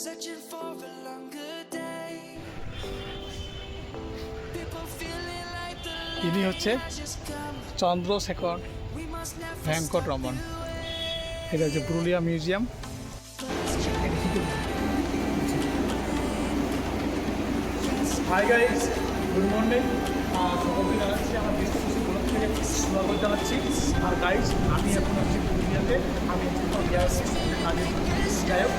searching for a longer day. People feeling like the ইনি হচ্ছে চন্দ্রশেখর ভেঙ্কট রমন এটা হচ্ছে Purulia museum hi guys good morning সকলকে জানাচ্ছি আমার বেশ কিছু থেকে জানাচ্ছি আর গাইস আমি এখন আছি পুরুলিয়াতে আমি গ্যাস কাজে যাই হোক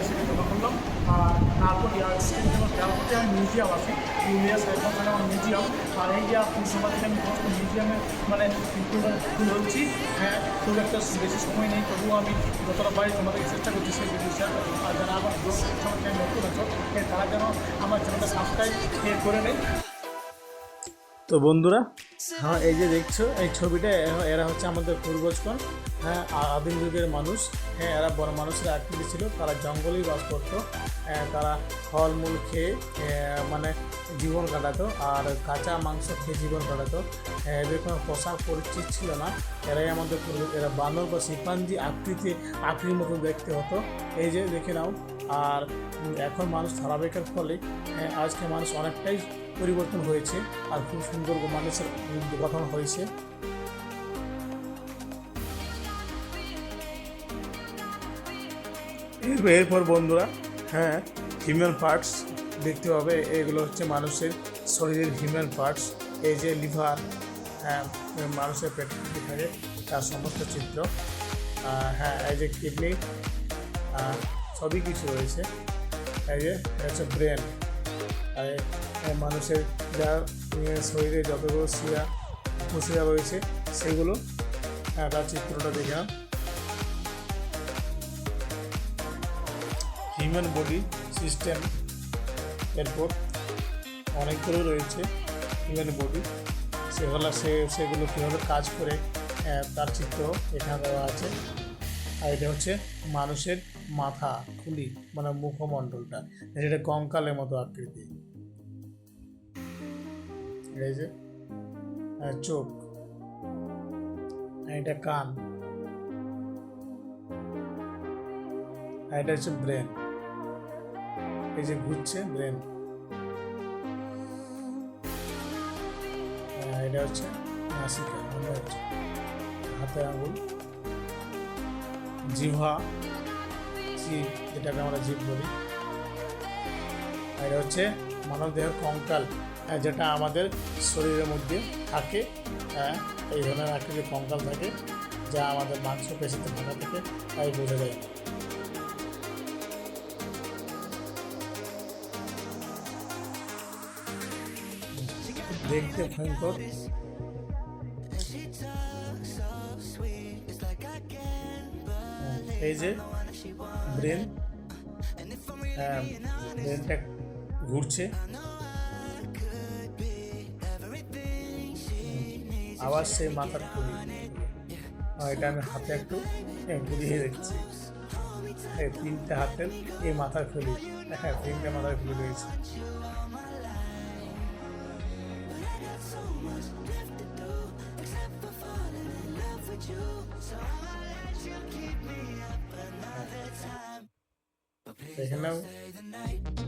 সেটা কথা বললাম আর তারপর ইয়ার্সের জন্য আমি মিউজিয়াম আছি পুরুলিয়া সাইকেল আমার মিউজিয়াম আর এই যে আপনি থেকে আমি মিউজিয়ামে মানে তুলে হচ্ছি হ্যাঁ খুব একটা বেশি সময় নেই তবুও আমি যতটা পারি তোমাদের চেষ্টা করছি সেই ভিডিও আর যারা আমার নতুন আছো হ্যাঁ, তারা যেন আমার চ্যানেলটা সাবস্ক্রাইব করে নেয় তো বন্ধুরা হ্যাঁ এই যে দেখছ এই ছবিটা এরা হচ্ছে আমাদের পূর্বজগণ হ্যাঁ আদিম যুগের মানুষ। হ্যাঁ এরা বড় মানুষের আকৃতি ছিল। তারা জঙ্গলেই বাস করতো। হ্যাঁ, তারা ফলমূল খেয়ে হ্যাঁ, মানে জীবন কাটাতো। আর কাঁচা মাংস খেয়ে জীবন কাটাতো। হ্যাঁ, এদের কোনো পোশাক পরিচিত ছিল না। এরাই আমাদের পূর্বজ এরা বানর বা শিপাঞ্জি আকৃতি আকৃতির মতো দেখতে হতো। এই যে দেখে নাও। আর এখন মানুষ ধারাবাহিকের ফলে আজকে মানুষ অনেকটাই পরিবর্তন হয়েছে আর খুব সুন্দর মানুষের গঠন হয়েছে। এর- এরপর বন্ধুরা হ্যাঁ হিউম্যান পার্টস দেখতে হবে। এগুলো হচ্ছে মানুষের শরীরের হিউম্যান পার্টস। এই যে লিভার হ্যাঁ মানুষের পেটে থাকে তার সমস্ত চিত্র। হ্যাঁ এই যে কিডনি সবই কিছু রয়েছে। এই যে হচ্ছে ব্রেন। আর মানুষের যা শরীরে যতগুলো শিরা কুশিরা রয়েছে সেগুলো হ্যাঁ, তার চিত্রটা দেখলাম। হিউম্যান বডি সিস্টেম এরপর অনেকগুলো রয়েছে হিউম্যান বডি সেগুলো সে সেগুলো কীভাবে কাজ করে আহ, তার চিত্র এখানে দেওয়া আছে। আর এটা হচ্ছে মানুষের মাথা খুলি মানে মুখমণ্ডলটা যেটা কঙ্কালের মতো আকৃতি। যে চোখ, আর এটা কান, আর এটা হচ্ছে ব্রেন। এই যে ঘুরছে ব্রেন। এটা হচ্ছে নাসিকা, মনে হচ্ছে। হাতের আঙুল। জিহ্বা, জিভ, যেটাকে আমরা জিভ বলি। আর এটা হচ্ছে মানব দেহের কঙ্কাল আহ, যেটা আমাদের শরীরের মধ্যে থাকে হ্যাঁ, এই ধরনের আকৃতির কঙ্কাল থাকে যা আমাদের মাংস পেশিতে থাকা থেকে তাই বোঝা যায়। দেখতে ভয়ঙ্কর হ্যাঁ, এই যে ব্রেন হ্যাঁ ব্রেনটা ঘুরছে। আবার সেই মাথার খুলি এটা আমি হাতে একটু ঘুরিয়ে দেখছি। তিনটে হাতের এই মাথার খুলি হ্যাঁ তিনটে মাথার খুলি রয়েছে। এখানেও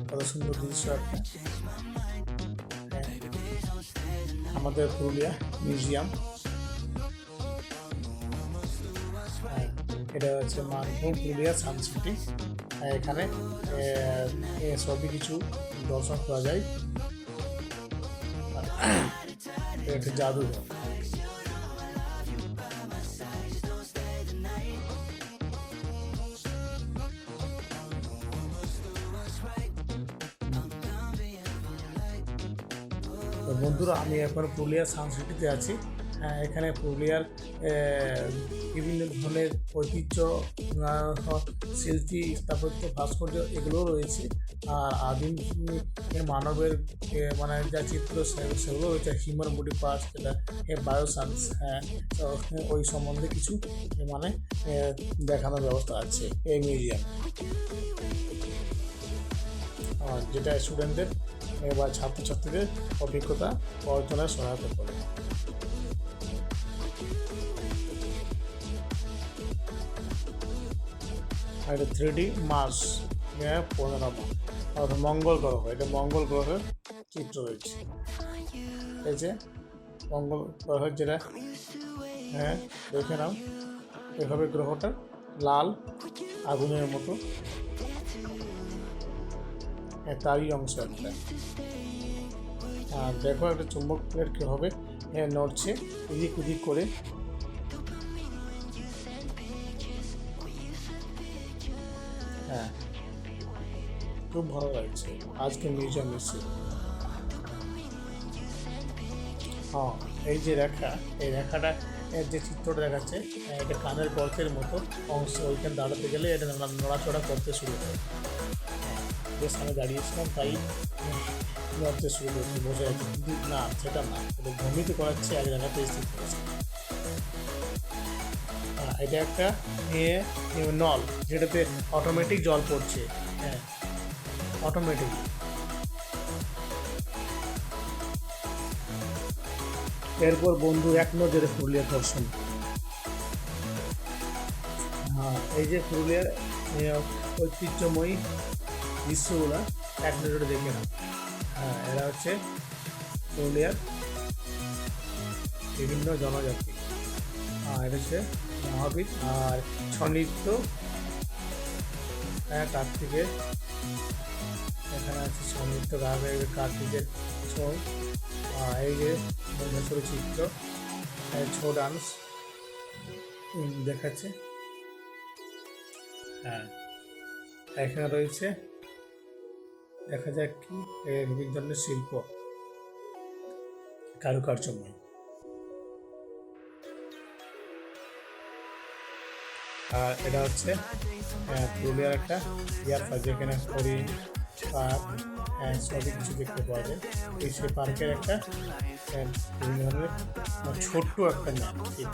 কত সুন্দর দৃশ্য হ্যাঁ, আমাদের পুরুলিয়া মিউজিয়াম। হ্যাঁ, এটা হচ্ছে মানভূম পুরুলিয়া সানসিটি এখানে এ সবই কিছু দর্শন করা যায়। একটা জাদুঘর। তো বন্ধুরা আমি এখন পুরুলিয়ার সাংস্কৃতিতে আছি। হ্যাঁ, এখানে পুরুলিয়ার বিভিন্ন ধরনের ঐতিহ্য শিল্পী স্থাপত্য ভাস্কর্য এগুলো রয়েছে। আর আদিম মানবের মানে যা চিত্র সেগুলো রয়েছে। হিউম্যান বডি পার্টস যেটা বায়োসান্স হ্যাঁ ওই সম্বন্ধে কিছু মানে দেখানোর ব্যবস্থা আছে এই মিউজিয়াম। যেটা স্টুডেন্টদের বা ছাত্রছাত্রীদের অভিজ্ঞতা অর্জনে সহায়তা করে। আর এটা থ্রি ডি অর্থাৎ মঙ্গল গ্রহ, এটা মঙ্গল গ্রহের চিত্র রয়েছে। এই যে মঙ্গল গ্রহ যেটা হ্যাঁ দেখে নাও। এভাবে গ্রহটা লাল আগুনের মতো তারই অংশ একটা। আর দেখো একটা চুম্বক প্লেট কীভাবে হ্যাঁ, নড়ছে এদিক ওদিক করে। হ্যাঁ খুব ভালো লাগছে। আজকে মিউজিয়াম এসেছি হ্যাঁ এই যে রেখা এই রেখাটা এর যে চিত্রটা দেখাচ্ছে আহ, এটা কানের গর্তের মতো অংশ। ওইখানে দাঁড়াতে গেলে এটা নড়াচড়া করতে শুরু করে। আমি দাঁড়িয়েছিলাম, তাই নড়তে শুরু করতে বোঝা যাচ্ছে। কিন্তু না, সেটা না, এটা ভ্রমিত করাচ্ছে এক জায়গাতে করেছে এটা একটা নল, যেটাতে অটোমেটিক জল পড়ছে। হ্যাঁ অটোমেটিক এরপর বন্ধু এক নজরে পুরুলিয়া দর্শন। হ্যাঁ এই যে পুরুলিয়ার ঐতিহ্যময়ী দৃশ্যগুলো এক নজরে দেখে নাও হ্যাঁ এরা হচ্ছে পুরুলিয়ার বিভিন্ন জনজাতি আর এটা হচ্ছে মহাবীর আর ছনৃত্য হ্যাঁ কার্তিকের এখানে আছে ছনৃত্য গানের কার্তিকের ছৌ এই যে ভুবনেশ্বরের চিত্র ছৌ ডান্স দেখাচ্ছে হ্যাঁ এখানে রয়েছে দেখা যাক কি বিভিন্ন ধরনের শিল্প। কারুকার্যময় আর এটা হচ্ছে পুরুলিয়ার একটা ইয়ার পার্ক যেখানে হরিণ, পার্ক সবই কিছু দেখতে পাওয়া যায়। এই সেই পার্কের একটা বিভিন্ন ধরনের ছোট্ট একটা ঠিক।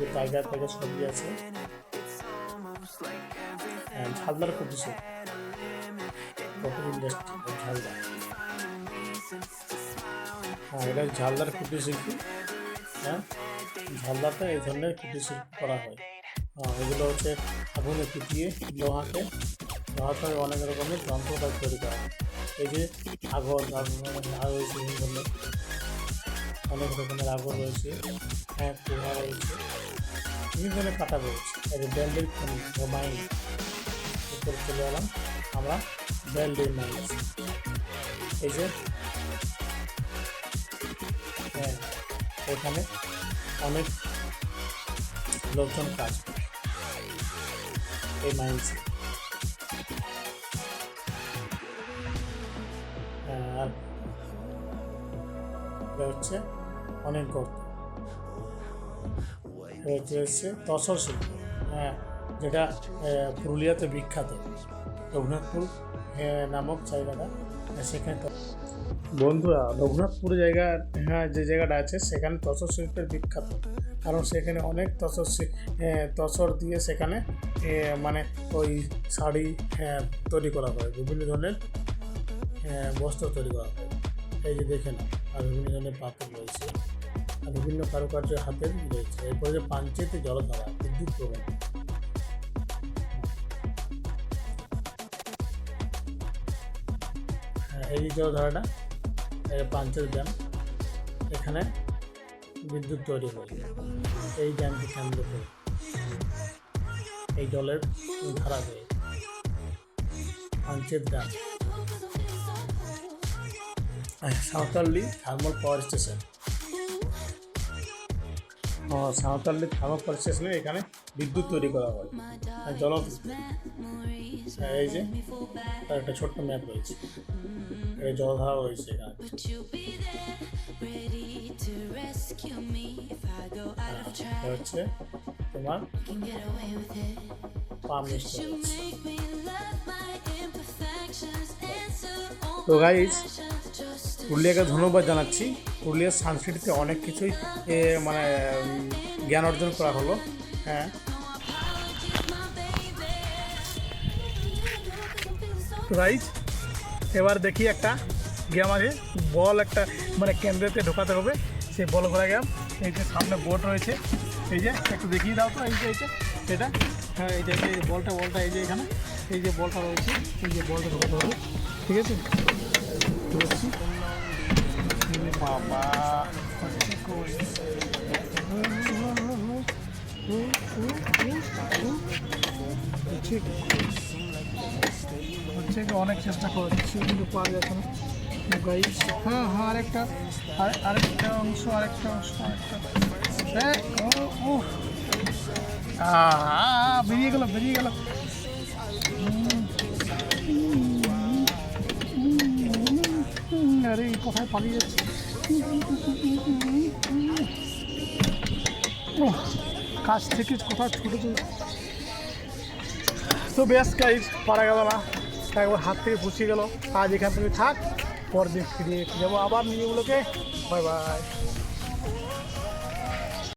যে টাইগার টাইগার সবই আছে। ঝালদার খুব বেশি। কত ইন্ডাস্ট্রি ঝালদার। হ্যাঁ এটা ঝালদার কুটির শিল্পী হ্যাঁ? ঝালদারটা এই ধরনের কুটির শিল্প করা হয়। হ্যাঁ, এগুলো হচ্ছে আগুনে ফুটিয়ে লোহাকে লোহাতে অনেক রকমের যন্ত্রপাতি তৈরি করা হয়। এই যে আগর আর রয়েছে অনেক রকমের আগর রয়েছে। হ্যাঁ রয়েছে। বিভিন্ন ধরনের কাটা রয়েছে এই যে ব্যান্ডেল মাইন উপরে চলে এলাম। আমরা ব্যান্ডেল মাইন এই যে হ্যাঁ এখানে অনেক লোকজন কাজ এই মাইন্সে এটা হচ্ছে অনেক গর্ত হচ্ছে তসর শিল্প হ্যাঁ যেটা পুরুলিয়াতে বিখ্যাত। রঘুনাথপুর নামক জায়গাটা সেখানে বন্ধুরা রঘুনাথপুর জায়গা হ্যাঁ যে জায়গাটা আছে সেখানে তসর শিল্পের বিখ্যাত। কারণ সেখানে অনেক তসর তসর দিয়ে সেখানে মানে ওই শাড়ি হ্যাঁ, তৈরি করা হয় বিভিন্ন ধরনের বস্ত্র তৈরি করা হয়। এই যে দেখেন আর বিভিন্ন ধরনের পাথর রয়েছে। বিভিন্ন কারুকার্য হাতের রয়েছে। এরপরে যে পাঞ্চেতে জলধারা বিদ্যুৎ প্রবাহ। হ্যাঁ, এই জলধারাটা পাঞ্চের ড্যাম এখানে বিদ্যুৎ তৈরি হয় এই ড্যামকে কেন্দ্র করে এই জলের ধারা হয়ে পাঞ্চের ড্যাম। আর Santaldih thermal power station. Santaldih thermal পলিস্টেশনে এখানে বিদ্যুৎ তৈরি করা হয়। জল হ্যাঁ, এই যে, তার একটা ছোট্ট ম্যাপ রয়েছে। এটা জলধারা রয়েছে এখানে। হ্যাঁ, হচ্ছে তোমার তো গাইজ পুরুলিয়াকে ধন্যবাদ জানাচ্ছি। পুরুলিয়ার সংস্কৃতিতে অনেক কিছুই মানে জ্ঞান অর্জন করা হলো। হ্যাঁ। গাইজ এবার দেখি একটা গেম আছে, বল একটা মানে কেন্দ্রেতে ঢোকাতে হবে। সেই বল ঘোরা গেম এই যে সামনে বোর্ড রয়েছে, এই যে, একটু দেখিয়ে দাও তো, এই যে এই যে, এটা। হ্যাঁ এই যে, এই বলটা বলটা এই যে এখানে, এই যে বলটা রয়েছে, এই যে বলটা ঢোকাতে হবে, ঠিক আছে? বাবা হচ্ছে কি অনেক চেষ্টা করছি, কিন্তু পাওয়া যাচ্ছে না গাইস হ্যাঁ হ্যাঁ আরেকটা, আর আরেকটা অংশ আরেকটা অংশ, আরেকটা। ও বেরিয়ে গেল বেরিয়ে গেল। আরে কোথায় পালিয়ে যাচ্ছে। কাছ থেকে কোথাও ছুটে তো বেশ গাইজ পারা গেল না। একবার হাত থেকে পুষিয়ে গেল। আজ এখান থেকে থাক, পরদিন ফিরে যাব আবার নিজেগুলোকে বাই বাই